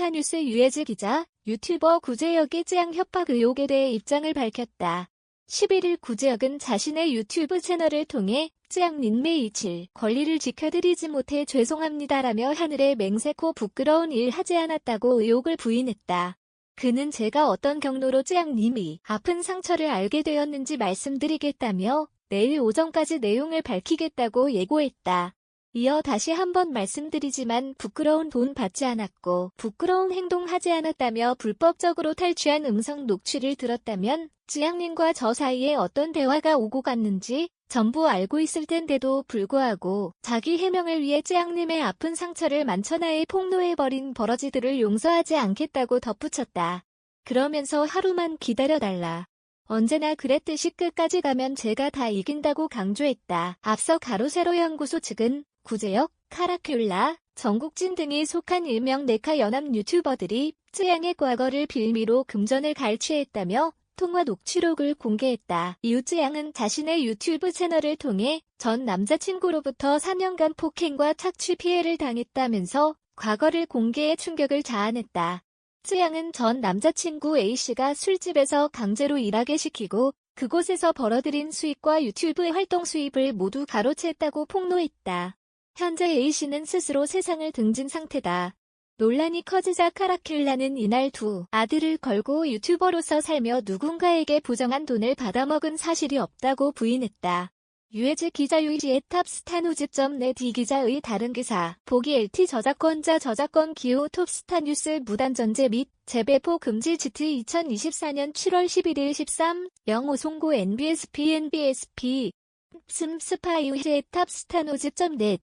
톱스타뉴스 유해즈 기자, 유튜버 구제혁의 쯔양 협박 의혹에 대해 입장을 밝혔다. 11일 구제혁은 자신의 유튜브 채널을 통해 쯔양 린메이칠 권리를 지켜드리지 못해 죄송합니다라며 하늘에 맹세코 부끄러운 일 하지 않았다고 의혹을 부인했다. 그는 제가 어떤 경로로 쯔양님이 아픈 상처를 알게 되었는지 말씀드리겠다며 내일 오전까지 내용을 밝히겠다고 예고했다. 이어 다시 한번 말씀드리지만 부끄러운 돈 받지 않았고 부끄러운 행동 하지 않았다며 불법적으로 탈취한 음성 녹취를 들었다면 쯔양님과 저 사이에 어떤 대화가 오고 갔는지 전부 알고 있을 텐데도 불구하고 자기 해명을 위해 쯔양님의 아픈 상처를 만천하에 폭로해버린 버러지들을 용서하지 않겠다고 덧붙였다. 그러면서 하루만 기다려달라. 언제나 그랬듯이 끝까지 가면 제가 다 이긴다고 강조했다. 앞서 가로세로 연구소 측은 구제역, 카라큘라, 전국진 등이 속한 일명 네카 연합 유튜버들이 쯔양의 과거를 빌미로 금전을 갈취했다며 통화 녹취록을 공개했다. 이웃 쯔양은 자신의 유튜브 채널을 통해 전 남자친구로부터 4년간 폭행과 착취 피해를 당했다면서 과거를 공개해 충격을 자아냈다. 쯔양은 전 남자친구 A씨가 술집에서 강제로 일하게 시키고 그곳에서 벌어들인 수익과 유튜브 활동 수입을 모두 가로챘다고 폭로했다. 현재 A씨는 스스로 세상을 등진 상태다. 논란이 커지자 카라큘라는 이날 두 아들을 걸고 유튜버로서 살며 누군가에게 부정한 돈을 받아먹은 사실이 없다고 부인했다. 유해즈 기자 유이지의 탑스타뉴즈.net 이 기자의 다른 기사 보기 LT 저작권자 저작권 기호 톱스타 뉴스 무단전제 및 재배포 금지 지트 2024년 7월 11일 13 영호 송고 NBSP NBSP 슴 스파이유의 탑스타뉴즈.net